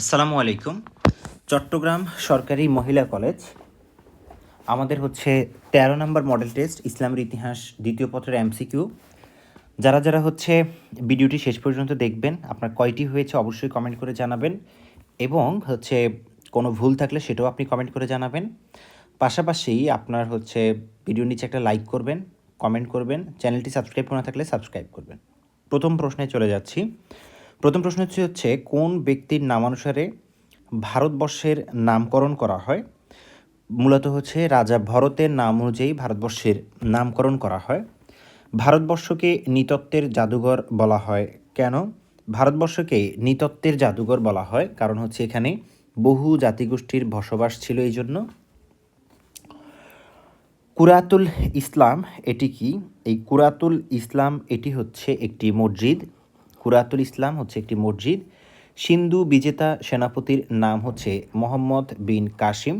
আসসালামু আলাইকুম। চট্টগ্রাম সরকারি মহিলা কলেজ। আমাদের হচ্ছে তেরো নম্বর মডেল টেস্ট, ইসলামের ইতিহাস, দ্বিতীয় পত্রের এমসিকিউ। যারা যারা হচ্ছে ভিডিওটি শেষ পর্যন্ত দেখবেন, আপনার কয়টি হয়েছে অবশ্যই কমেন্ট করে জানাবেন। এবং হচ্ছে কোনো ভুল থাকলে সেটাও আপনি কমেন্ট করে জানাবেন। পাশাপাশি আপনার হচ্ছে ভিডিওর নিচে একটা লাইক করবেন কমেন্ট করবেন, চ্যানেলটি সাবস্ক্রাইব করা থাকলে সাবস্ক্রাইব করবেন। প্রথম প্রশ্নে চলে যাচ্ছি। প্রথম প্রশ্ন হচ্ছে হচ্ছে, কোন ব্যক্তির নামানুসারে ভারতবর্ষের নামকরণ করা হয়? মূলত হচ্ছে রাজা ভরতের নাম অনুযায়ী ভারতবর্ষের নামকরণ করা হয়। ভারতবর্ষকে নৃতত্ত্বের জাদুঘর বলা হয়। কেন? ভারতবর্ষকে নৃতত্ত্বের জাদুঘর বলা হয়, কারণ হচ্ছে এখানে বহু জাতিগোষ্ঠীর বসবাস ছিল এই জন্য কুরাতুল ইসলাম এটি কি? এই কুরাতুল ইসলাম এটি হচ্ছে একটি মসজিদ। কুরাতুল ইসলাম হচ্ছে একটি মসজিদ। সিন্ধু বিজেতা সেনাপতির নাম হচ্ছে মোহাম্মদ বিন কাসিম।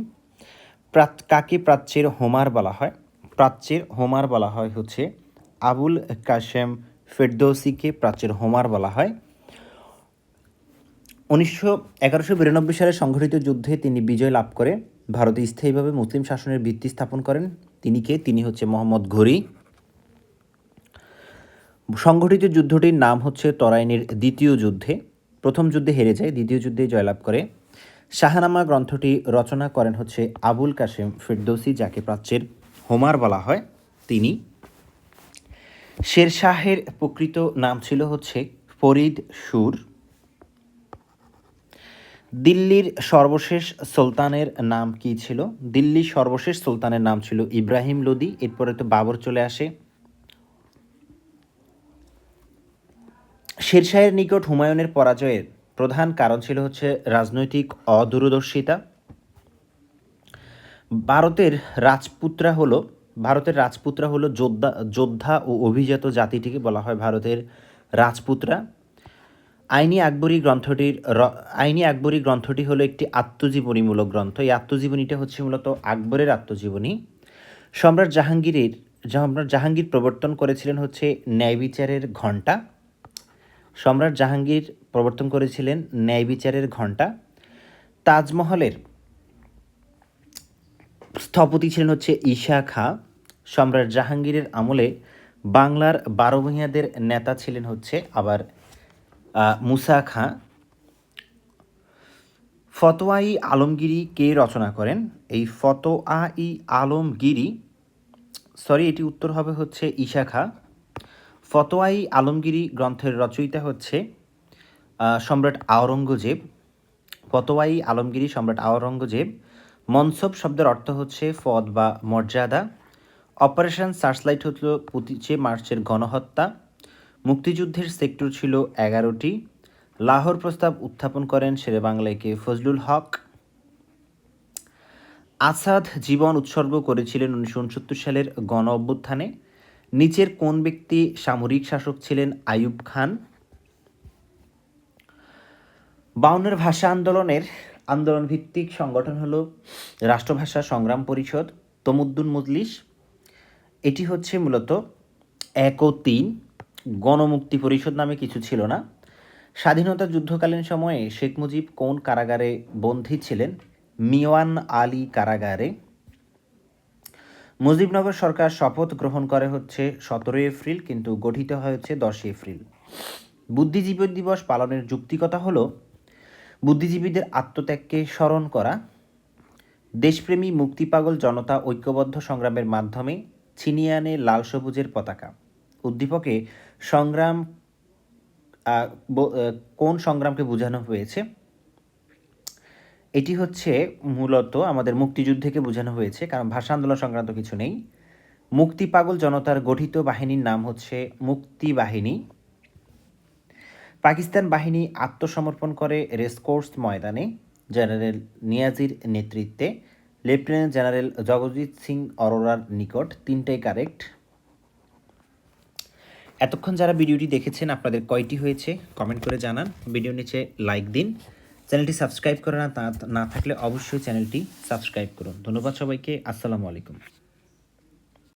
কাকে প্রাচ্যের হোমার বলা হয়? প্রাচ্যের হোমার বলা হয় হচ্ছে আবুল কাশেম ফেরদৌসিকে প্রাচ্যের হোমার বলা হয়। উনিশশো এগারোশো বিরানব্বই সালে সংঘটিত যুদ্ধে তিনি বিজয় লাভ করে। ভারতে স্থায়ীভাবে মুসলিম শাসনের ভিত্তি স্থাপন করেন। তিনি কে? তিনি হচ্ছে মোহাম্মদ ঘড়ি সংগঠিত যুদ্ধটির নাম হচ্ছে তরাইনের দ্বিতীয় যুদ্ধে। প্রথম যুদ্ধে হেরে যায়, দ্বিতীয় যুদ্ধে জয়লাভ করে। শাহনামা গ্রন্থটি রচনা করেন হচ্ছে আবুল কাশেম ফেরদৌসি, যাকে প্রাচ্যের হোমার বলা হয় তিনি। শেরশাহের প্রকৃত নাম ছিল হচ্ছে ফরিদ সুর। দিল্লির সর্বশেষ সুলতানের নাম কি ছিল? দিল্লির সর্বশেষ সুলতানের নাম ছিল ইব্রাহিম লোদি। এরপরে তো বাবর চলে আসে। শেরশাহের নিকট হুমায়ুনের পরাজয়ের প্রধান কারণ ছিল হচ্ছে রাজনৈতিক অদূরদর্শিতা। ভারতের রাজপুত্রা হলো, ভারতের রাজপুত্রা হলো যোদ্ধা যোদ্ধা ও অভিজাত জাতিটিকে বলা হয় ভারতের রাজপুত্রা। আইনি আকবরী গ্রন্থটির আইনি আকবরী গ্রন্থটি হলো একটি আত্মজীবনীমূলক গ্রন্থ। এই আত্মজীবনীটা হচ্ছে মূলত আকবরের আত্মজীবনী। সম্রাট জাহাঙ্গীরের, সম্রাট জাহাঙ্গীর প্রবর্তন করেছিলেন হচ্ছে ন্যায় বিচারের ঘণ্টা। সম্রাট জাহাঙ্গীর প্রবর্তন করেছিলেন ন্যায় বিচারের ঘণ্টা। তাজমহলের স্থপতি ছিলেন হচ্ছে ঈশা খাঁ। সম্রাট জাহাঙ্গীরের আমলে বাংলার বারো ভূঁইয়াদের নেতা ছিলেন হচ্ছে আবার মুসা খাঁ। ফতোয়াই আলমগিরি কে রচনা করেন? এই ফতোয়া ই আলমগিরি, সরি, এটি উত্তর হবে হচ্ছে ঈশা খাঁ। ফতোয়াই আলমগিরি গ্রন্থের রচয়িতা হচ্ছে সম্রাট আওরঙ্গজেব। ফতোয়াই আলমগিরি সম্রাট আওরঙ্গজেব। মনসব শব্দের অর্থ হচ্ছে ফদ বা মর্যাদা। অপারেশন সার্চলাইট হল পঁচিশে মার্চের গণহত্যা। মুক্তিযুদ্ধের সেক্টর ছিল এগারোটি। লাহোর প্রস্তাব উত্থাপন করেন শেরেবাংলাকে ফজলুল হক। আসাদ জীবন উৎসর্গ করেছিলেন উনিশশো উনসত্তর সালের গণ অভ্যুত্থানে। নিচের কোন ব্যক্তি সামরিক শাসক ছিলেন আইয়ুব খান? বাউনের ভাষা আন্দোলনের আন্দোলন ভিত্তিক সংগঠন হলো রাষ্ট্রভাষা সংগ্রাম পরিষদ, তমুদ্দুন মজলিস। এটি হচ্ছে মূলত এক ও তিন গণমুক্তি পরিষদ নামে কিছু ছিল না। স্বাধীনতা যুদ্ধকালীন সময়ে শেখ মুজিব কোন কারাগারে বন্দী ছিলেন? মিওয়ান আলী কারাগারে। মুজিবনগর সরকার শপথ গ্রহণ করে হচ্ছে সতেরোই এপ্রিল, কিন্তু গঠিত হয়েছে দশই এপ্রিল। বুদ্ধিজীবী দিবস পালনের যুক্তিকতা হলো, বুদ্ধিজীবীদের আত্মত্যাগকে স্মরণ করা, দেশপ্রেমী, মুক্তিপাগল জনতা ঐক্যবদ্ধ সংগ্রামের মাধ্যমে ছিনিয়ে আনে লাল সবুজের পতাকা। উদ্দীপকে সংগ্রাম কোন সংগ্রামকে বোঝানো হয়েছে? এটি হচ্ছে মূলত আমাদের মুক্তিযুদ্ধকে বোঝানো হয়েছে, কারণ ভাষা আন্দোলন সংক্রান্ত কিছু নেই। মুক্তি পাগল জনতার গঠিত বাহিনীর নাম হচ্ছে মুক্তি বাহিনী। পাকিস্তান বাহিনী আত্মসমর্পণ করে রেসকোর্স ময়দানে জেনারেল নিয়াজির নেতৃত্বে। লেফটেন্যান্ট জেনারেল জগজিৎ সিং অরোরার নিকট তিনটাই কারেক্ট। এতক্ষণ যারা ভিডিওটি দেখেছেন, আপনাদের কয়টি হয়েছে, কমেন্ট করে জানান। ভিডিও নিচে লাইক দিন। চ্যানেলটি সাবস্ক্রাইব করে না, তা- না থাকলে অবশ্যই চ্যানেলটি সাবস্ক্রাইব করুন। ধন্যবাদ সবাইকে। আসসালামু আলাইকুম।